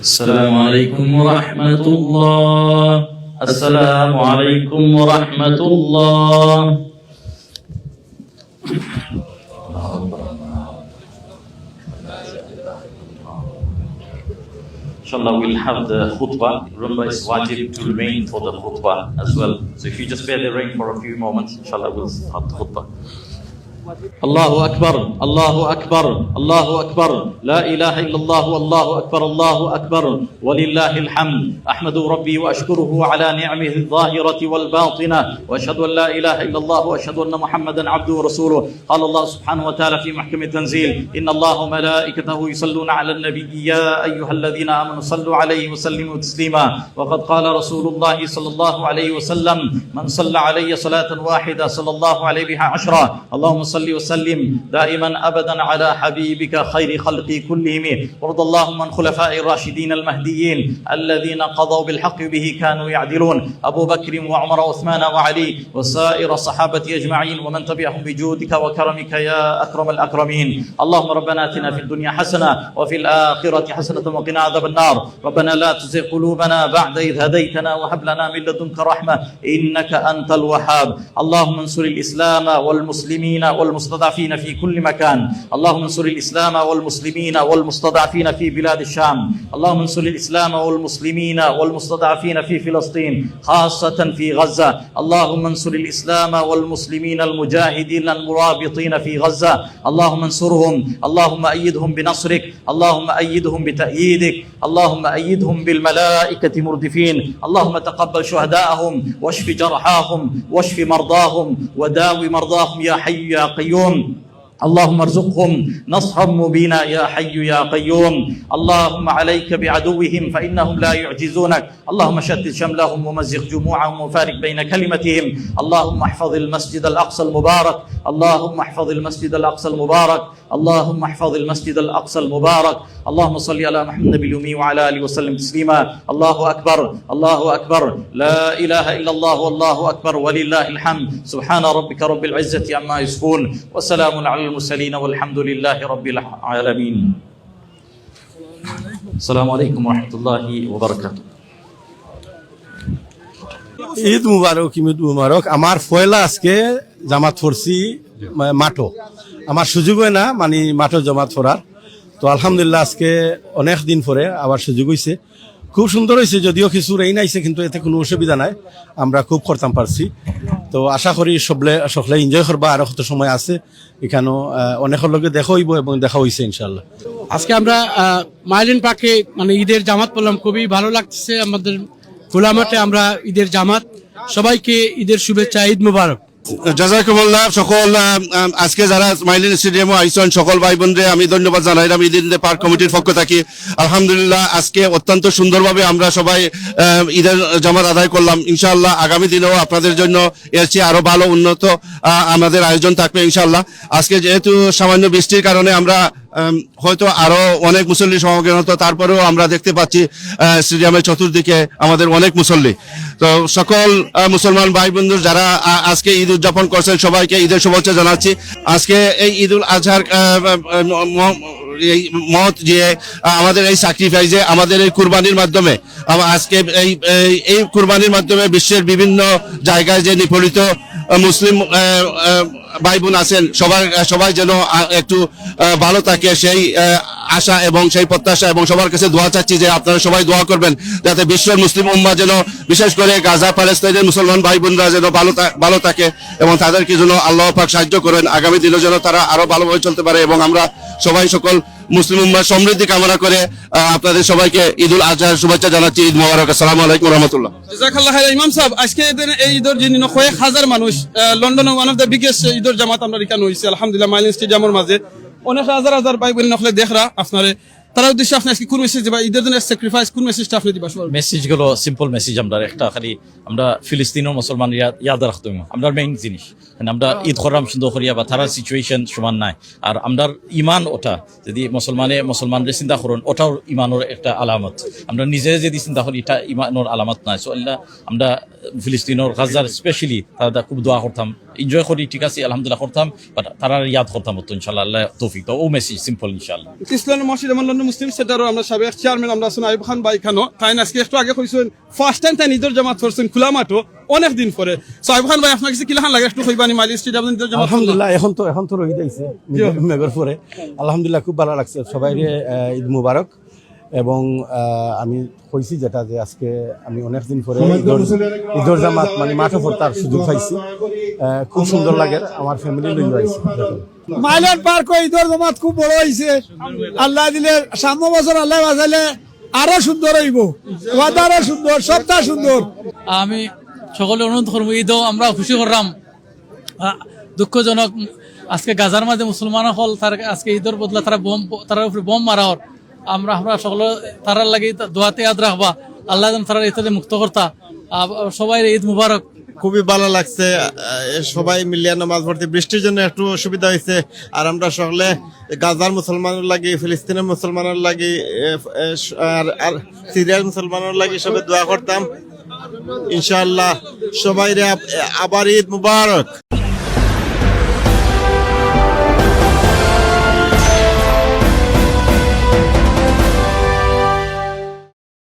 السلام عليكم ورحمة الله السلام عليكم ورحمة الله Inshallah, we'll have the khutbah. Remember, it's wajib to remain for the khutbah as well. So if you just bear the rain for a few moments, inshallah, we'll start the khutbah. الله أكبر الله أكبر الله أكبر. لا إله إلا الله والله أكبر الله أكبر. ولله الحمد. أحمد ربي وأشكره على نعمه الظاهرة والباطنة. وأشهد أن لا إله إلا الله وأشهد أن محمدا عبده ورسوله. قال الله سبحانه وتعالى في محكم التنزيل إن الله وملائكته يصلون على النبي يا أيها الذين آمنوا صلوا عليه وسلموا تسليما. وقد قال رسول الله صلى الله عليه وسلم من صلى علي صلاة واحدة صلى الله عليه بها عشرة اللهم صل وسلم دائما أبدا على حبيبك خير خلقي كلهم. وارض اللهم عن خلفاء الراشدين المهديين الذين قضوا بالحق به كانوا يعدلون. أبو بكر وعمر وعثمان وعلي وسائر الصحابة أجمعين ومن تبعهم بجودك وكرمك يا أكرم الأكرمين. اللهم ربنا آتنا في الدنيا حسنة وفي الآخرة حسنة وقنا عذاب النار. ربنا لا تزغ قلوبنا بعد إذ هديتنا وهب لنا من لدنك رحمة إنك أنت الوهاب. اللهم انصر الإسلام والمسلمين والمستضعفين في كل مكان. اللهم انصر الإسلام والمسلمين والمستضعفين في بلاد الشام. اللهم انصر الإسلام والمسلمين والمستضعفين في فلسطين خاصة في غزة. اللهم انصر الإسلام والمسلمين المجاهدين المرابطين في غزة. اللهم انصرهم. اللهم أيدهم بنصرك. اللهم أيدهم بتأييدك. اللهم أيدهم بالملائكة مردفين. اللهم تقبل شهداءهم واشف جرحاهم واشف مرضاهم وداوي مرضاهم يا حي يا قيوم اللهم ارزقهم نصرا مبينا يا حي يا قيوم. اللهم عليك بعدوهم فإنهم لا يعجزونك. اللهم شتت شملهم ومزق جموعهم وفارق بين كلمتهم. اللهم احفظ المسجد الأقصى المبارك. اللهم احفظ المسجد الأقصى المبارك. اللهم احفظ المسجد الأقصى المبارك. اللهم صل على محمد النبي الأمي وعلى آله وسلم تسليما. الله أكبر. الله أكبر. لا إله إلا الله والله أكبر. ولله الحمد. سبحان ربك رب العزة عما يصفون. وسلام على المرسلين والحمد لله رب العالمين السلام عليكم ورحمه الله وبركاته Eid মুবারক ঈদ মুবারক আমার পয়লা আজকে জামাত পড়ছি মা- মাঠো আমার সুযোগ হয় না মানে মাঠো জামাত পড়ার তো আলহামদুলিল্লাহ আজকে অনেক দিন পরে আবার সুযোগ হয়েছে খুব সুন্দর হয়েছে যদিও কিছু রেইন আইছে কিন্তু এতে কোনো অসুবিধা নাই আমরা খুব করতাম পারছি তো আশা করি সবলে সকলে এনজয় করবা, আরও কত সময় আছে, এখানেও অনেক লোকে দেখা হইব এবং দেখা হয়েছে ইনশাল্লাহ আজকে আমরা মাইলিন পার্কে মানে ঈদের জামাত পড়লাম, খুবই ভালো লাগতেছে আমাদের, খোলা মাঠে আমরা ঈদের জামাত, সবাইকে ঈদের শুভেচ্ছা, ঈদ মুবারক। জাজাকুমুল্লাহ সকল আজকে যারা স্মাইলিন স্টেডিয়ামে আইসন সকল ভাই বোনরে আমি ধন্যবাদ পার্ক কমিটির পক্ষ থাকি। আলহামদুলিল্লাহ আজকে অত্যন্ত সুন্দরভাবে আমরা সবাই ঈদের জামাত আদায় করলাম। ইনশাআল্লাহ আগামী দিনেও আপনাদের জন্য এর চেয়ে আরও ভালো উন্নত আমাদের আয়োজন থাকবে ইনশাআল্লাহ। আজকে যেহেতু সামান্য বৃষ্টির কারণে আমরা আম, হয়তো আরও অনেক মুসল্লি সমাগম হতো তারপরেও আমরা দেখতে পাচ্ছি স্টেডিয়ামের চতুর্দিকে আমাদের অনেক মুসল্লি। তো সকল মুসলমান ভাই বন্ধু যারা আজকে ঈদ উদযাপন করছেন, সবাইকে ঈদের শুভেচ্ছা জানাচ্ছি। আজকে এই ঈদ উল আজহার এই মত যে আমাদের এই স্যাক্রিফাইসে আমাদের এই কুরবানির মাধ্যমে আজকে এই, এই- কুরবানির মাধ্যমে বিশ্বের বিভিন্ন জায়গায় যে নিপরিত মুসলিম ভাই বোন আছেন, সবার, সবাই যেন একটু ভালো থাকে, সেই আশা এবং সেই প্রত্যাশা এবং সবার কাছে দোয়া চাচ্ছি যে আপনারা সবাই দোয়া করবেন যাতে বিশ্বের মুসলিম উম্মা যেন বিশেষ করে গাজা প্যালেস্তাইনের মুসলমান ভাই বোনরা যেন ভালো ভালো থাকে এবং তাদেরকে যেন আল্লাহ পাক সাহায্য করেন। আগামী দিনে যেন তারা আরও ভালোভাবে চলতে পারে এবং আমরা সবাই সকল মুসলিম উম্মার সমৃদ্ধি কামনা করে আপনাদের সবাইকে ঈদুল আজহার শুভেচ্ছা জানাচ্ছি। ঈদ মোবারক। আসসালামু আলাইকুম রহমতুল্লাহ। ইমাম সাহেব, আজকে এই ঈদের দিন কয়েক হাজার মানুষ লন্ডনে ওয়ান অফ দ্য বিগেস্ট ঈদের জামাত আমরা এখানে হয়েছে। আলহামদুলিল্লাহ মাইলিন স্টেডিয়ামের মাঝে। অনেক হাজার হাজার ভাই বোন নকলে দেখরা আপনারে। তার উদ্দেশ্যে আপনি আজকে কোন মেসেজ দিবা? ঈদের দিন স্যাক্রিফাইস কোন মেসেজটা আপনি দিবা? সবার? মেসেজগুলো সিম্পল মেসেজ আমরা একটা খালি আমরা ফিলিস্তিনের মুসলমান ইয়াদ রাখতাম আমরা মেইন জিনিস। মানে আমরা ঈদ করাম সুন্দর করিয়া বা তারা সিচুয়েশন সমান নাই। আর আমরা ইমান ওটা যদি মুসলমানে মুসলমানদের চিন্তা করুন ওটাও ইমানের একটা আলামত। আমরা নিজে যদি চিন্তা করি এটা ইমানের আলামত নাই। সো আল্লাহ আমরা ফিলিস্তিনের গাজার স্পেশালি তারা খুব দোয়া করতাম। এনজয় করি ঠিক আছে আলহামদুলিল্লাহ করতাম বাট তারা ইয়াদ করতাম তো ইনশাল্লাহ আল্লাহ তৌফিক তো ও মেসেজ সিম্পল ইনশাল্লাহ। ইসলাম মসজিদ মুসলিম সেন্টারও আমরা সাবেক চেয়ারম্যান আমরা আছেন আইব খান বাই খানো তাই আজকে একটু আগে কইছেন ফার্স্ট টাইম তাই নিজের জামাত করছেন খোলা মাঠও অনেক দিন পরে। সো আইব খান ভাই আপনার কাছে কিলাখান লাগে? একটু কইবানি মাইলি স্টেডিয়াম নিজের জামাত আলহামদুলিল্লাহ এখন তো এখন তো রহি যাইছে মেঘর পরে আলহামদুলিল্লাহ খুব ভালো লাগছে। সবাই ঈদ মুবারক। এবং আমি কইছি যেটা যে আজকে আমি অনেক দিন পরে ঈদর জামাত মানে মাঠে তার সুযোগ পাইছি। খুব সুন্দর লাগে আমার ফ্যামিলি লই আইছি মাইলার পার্ক ঈদর জমাত খুব বড় হয়েছে আল্লাহ দিলে সামনে বছর আল্লাহ বাঁচাইলে আরও সুন্দর হইব। ওয়াদা আরও সুন্দর সপ্তাহ সুন্দর। আমি সকলে অনুরোধ করব, ঈদও আমরা খুশি করলাম। দুঃখজনক, আজকে গাজার মাঝে মুসলমান হল তার আজকে ঈদের বদলা তারা বোম, তার উপরে বোম মারা হর আমরা আমরা সকলে তারার লাগে দোয়াতে ইয়াদ রাখবা। আল্লাহ তারা ইত্যাদি মুক্ত করতা। সবাই ঈদ মুবারক। খুবই ভালো লাগছে সবাই মিলিয়ে নামাজ পড়তে। বৃষ্টির জন্য একটু অসুবিধা হয়েছে, আর আমরা সকলে গাজার মুসলমানের লাগি, ফিলিস্তিনের মুসলমানের লাগি আর আর সিরিয়ার মুসলমানের লাগি সবাই দোয়া করতাম। ইনশাল্লাহ সবাই আবার ঈদ মুবারক।